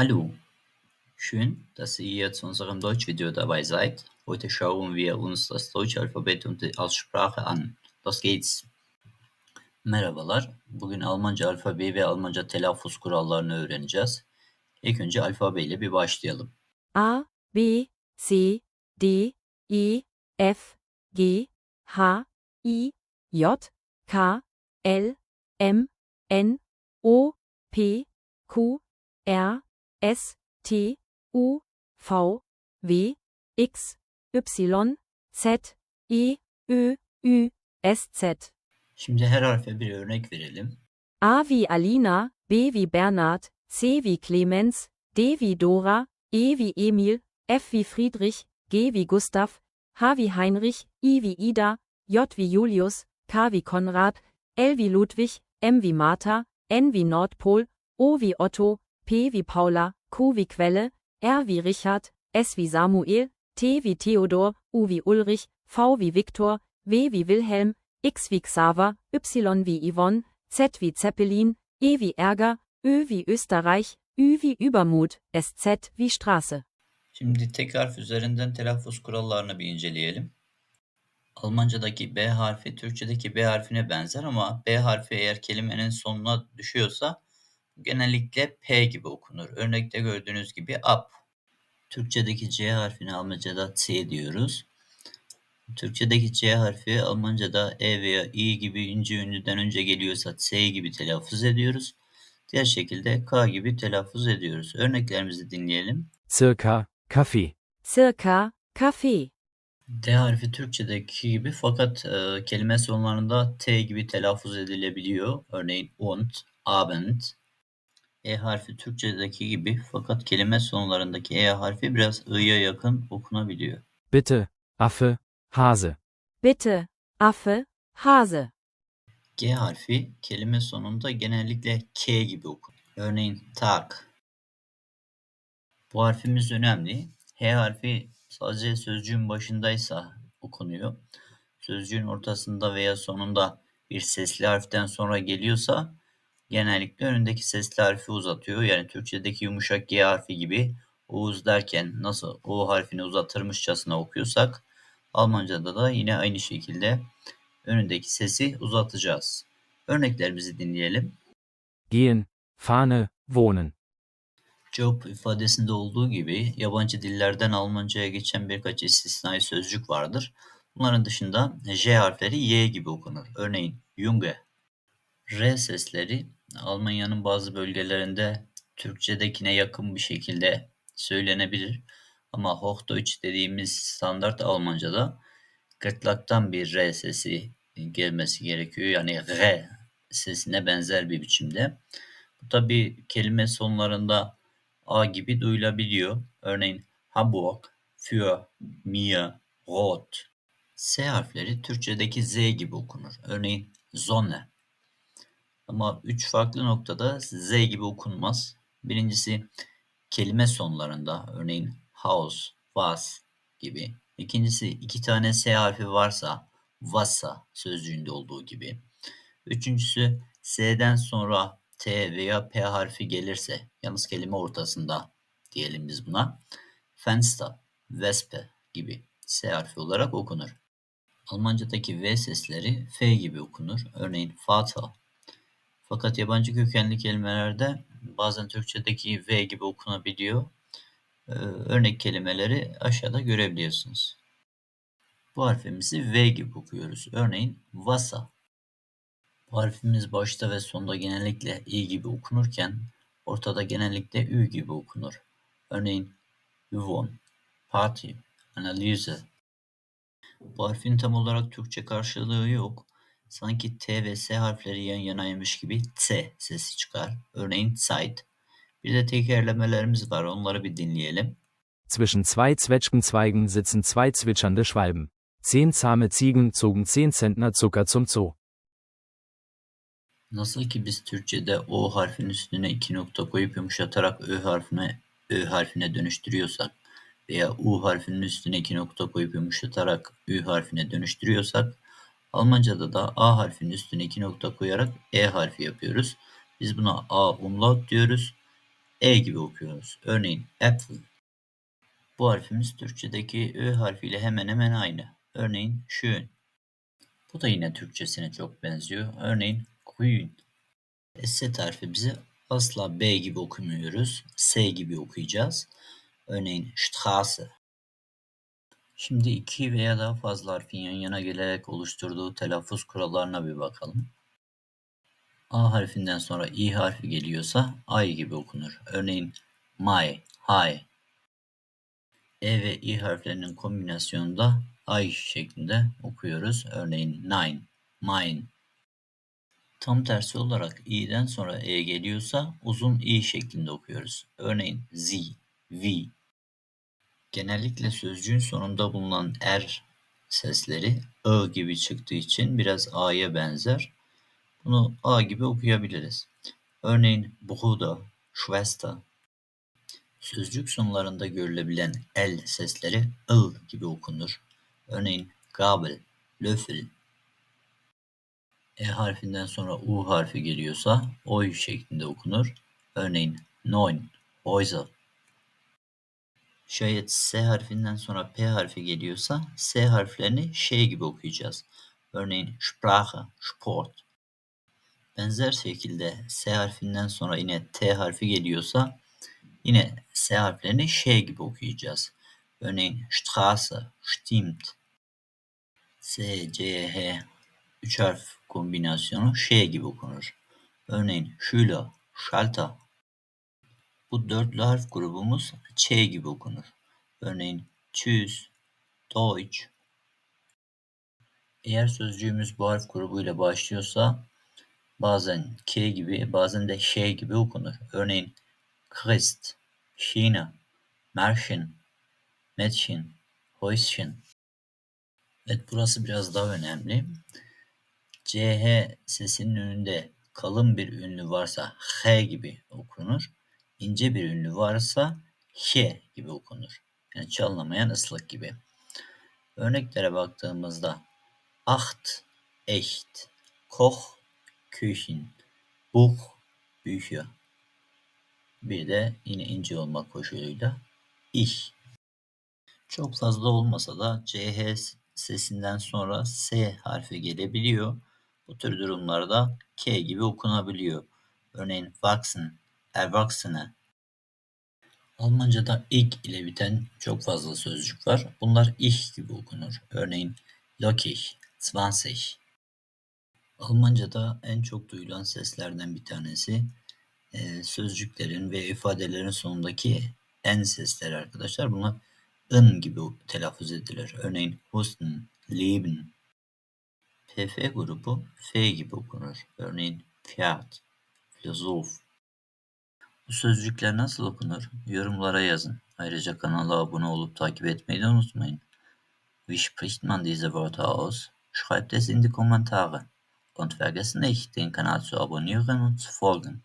Hallo, schön, dass ihr zu unserem Deutschvideo dabei seid. Heute schauen wir uns das deutsche Alphabet und die Aussprache an. Los geht's. Merhabalar, bugün Almanca alfabeyi ve Almanca telaffuz kurallarını öğreneceğiz. İlk önce alfabe ile bir başlayalım. A, B, C, D, E, F, G, H, I, J, K, L, M, N, O, P, Q, R, S, T, U, V, W, X, Y, Z, E, Ö, Ü, S, Z. Şimdi her harfe bir örnek verelim. A wie Alina, B wie Bernhard, C wie Clemens, D wie Dora, E wie Emil, F wie Friedrich, G wie Gustav, H wie Heinrich, I wie Ida, J wie Julius, K wie Konrad, L wie Ludwig, M wie Martha, N wie Nordpol, O wie Otto, Wie Paula, Q wie Quelle, R wie Richard, S wie Samuel, T wie Theodor, U wie Ulrich, V wie Viktor, W wie Wilhelm, X wie Xaver, Y wie Yvonne, Z wie Zeppelin, E wie Ärger, Ö wie Österreich, Ü wie Übermut, SZ wie Straße. Şimdi tek harf üzerinden telaffuz kurallarını bir inceleyelim. Almancadaki B harfi Türkçedeki B harfine benzer ama B harfi eğer kelimenin sonuna düşüyorsa genellikle P gibi okunur. Örnekte gördüğünüz gibi up. Türkçedeki C harfini Almancada C diyoruz. Türkçedeki C harfi Almancada E veya I gibi ince ünlüden önce geliyorsa C gibi telaffuz ediyoruz. Diğer şekilde K gibi telaffuz ediyoruz. Örneklerimizi dinleyelim. circa, Kaffee, Circa, Kaffee. D harfi Türkçedeki gibi fakat e, kelime sonlarında T gibi telaffuz edilebiliyor. Örneğin und, Abend. E harfi Türkçedeki gibi fakat kelime sonlarındaki E harfi biraz I'ya yakın okunabiliyor. bitte, Affe, Hase, Bitte, Affe, Hase. G harfi kelime sonunda genellikle K gibi okunur. Örneğin tak. Bu harfimiz önemli. H harfi sadece sözcüğün başındaysa okunuyor. Sözcüğün ortasında veya sonunda bir sesli harften sonra geliyorsa genellikle önündeki sesli harfi uzatıyor. Yani Türkçedeki yumuşak G harfi gibi Oğuz derken nasıl O harfini uzatırmışçasına okuyorsak Almancada da yine aynı şekilde önündeki sesi uzatacağız. Örneklerimizi dinleyelim. gehen, Fahne, wohnen, Job ifadesinde olduğu gibi yabancı dillerden Almanca'ya geçen birkaç istisnai sözcük vardır. Bunların dışında J harfleri Y gibi okunur. Örneğin Junge. R sesleri Almanya'nın bazı bölgelerinde Türkçedekine yakın bir şekilde söylenebilir. Ama Hochdeutsch dediğimiz standart Almanca'da gırtlaktan bir R sesi gelmesi gerekiyor. Yani R sesine benzer bir biçimde. Bu tabi kelime sonlarında A gibi duyulabiliyor. Örneğin Hamburg, für, mir, rot. S harfleri Türkçedeki Z gibi okunur. Örneğin Sonne. Ama üç farklı noktada Z gibi okunmaz. Birincisi kelime sonlarında. Örneğin house, was gibi. İkincisi iki tane S harfi varsa vasa sözcüğünde olduğu gibi. Üçüncüsü S'den sonra T veya P harfi gelirse yalnız kelime ortasında diyelim biz buna. Fenster, Wespe gibi S harfi olarak okunur. Almancadaki V sesleri F gibi okunur. Örneğin Vater. Fakat yabancı kökenli kelimelerde bazen Türkçedeki V gibi okunabiliyor. Ee, örnek kelimeleri aşağıda görebiliyorsunuz. Bu harfimizi V gibi okuyoruz. Örneğin Vasa. Bu harfimiz başta ve sonda genellikle i gibi okunurken ortada genellikle ü gibi okunur. Örneğin Üvon, Party, Analyse. Bu harfin tam olarak Türkçe karşılığı yok. Sanki T ve S harfleri yan yanaymış gibi T sesi çıkar. Örneğin Zeit. Bir de tekerlemelerimiz var. Onları bir dinleyelim. zwischen zwei Zwetschgenzweigen sitzen zwei zwitschernde Schwalben. Zehn zahme Ziegen zogen zehn Zentner Zucker zum Zoo. Nasıl ki biz Türkçe'de O harfinin üstüne iki nokta koyup yumuşatarak Ö harfine Ö harfine dönüştürüyorsak veya U harfinin üstüne iki nokta koyup yumuşatarak Ü harfine dönüştürüyorsak Almanca'da da A harfinin üstüne iki nokta koyarak E harfi yapıyoruz. Biz buna A umlaut diyoruz. E gibi okuyoruz. Örneğin apple. Bu harfimiz Türkçedeki Ö harfiyle hemen hemen aynı. Örneğin schön. Bu da yine Türkçesine çok benziyor. Örneğin grün. S harfi bizi asla B gibi okumuyoruz. S gibi okuyacağız. Örneğin Straße. Şimdi iki veya daha fazla harfin yan yana gelerek oluşturduğu telaffuz kurallarına bir bakalım. A harfinden sonra i harfi geliyorsa ay gibi okunur. Örneğin my, hay. E ve i harflerinin kombinasyonunda ay şeklinde okuyoruz. Örneğin nine, mine. Tam tersi olarak i'den sonra e geliyorsa uzun i şeklinde okuyoruz. Örneğin z, v. Genellikle sözcüğün sonunda bulunan er sesleri ı gibi çıktığı için biraz a'ya benzer. Bunu a gibi okuyabiliriz. Örneğin Bruder, Schwester. Sözcük sonlarında görülebilen el sesleri ıl gibi okunur. Örneğin Gabel, Löffel. E harfinden sonra U harfi geliyorsa oy şeklinde okunur. Örneğin Neun, Häuser. Şayet S harfinden sonra P harfi geliyorsa S harflerini şey gibi okuyacağız. Örneğin Sprache, Sport. Benzer şekilde S harfinden sonra yine T harfi geliyorsa yine S harflerini şey gibi okuyacağız. Örneğin Straße, stimmt. S, C, H 3 harf kombinasyonu şey gibi okunur. Örneğin Schüler, Schalter. Bu dörtlü harf grubumuz Ç gibi okunur. Örneğin Tschüss, Deutsch. Eğer sözcüğümüz bu harf grubuyla başlıyorsa bazen K gibi bazen de şey gibi okunur. Örneğin Christ, China, Märchen, Mädchen, Häuschen. Evet burası biraz daha önemli. CH sesinin önünde kalın bir ünlü varsa H gibi okunur. İnce bir ünlü varsa H gibi okunur. Yani çalınamayan ıslık gibi. Örneklere baktığımızda acht, echt, koch, küchen, buch, bücher. Bir de yine ince olmak koşuluyla ich. Çok fazla olmasa da CH sesinden sonra S harfi gelebiliyor. Bu tür durumlarda K gibi okunabiliyor. Örneğin wachsen, erwachsene. Almanca'da ik ile biten çok fazla sözcük var. Bunlar ich gibi okunur. Örneğin lockig, zwanzig. Almanca'da en çok duyulan seslerden bir tanesi e, sözcüklerin ve ifadelerin sonundaki en sesleri arkadaşlar. Bunlar ın gibi telaffuz edilir. Örneğin husten, leben. PF grubu F gibi okunur. Örneğin Pferd, filozof. Bu sözcükler nasıl okunur? Yorumlara yazın. Ayrıca kanala abone olup takip etmeyi de unutmayın. Wie spricht man diese Wörter aus? Schreibt es in die Kommentare. Und vergessen nicht, den Kanal zu abonnieren und zu folgen.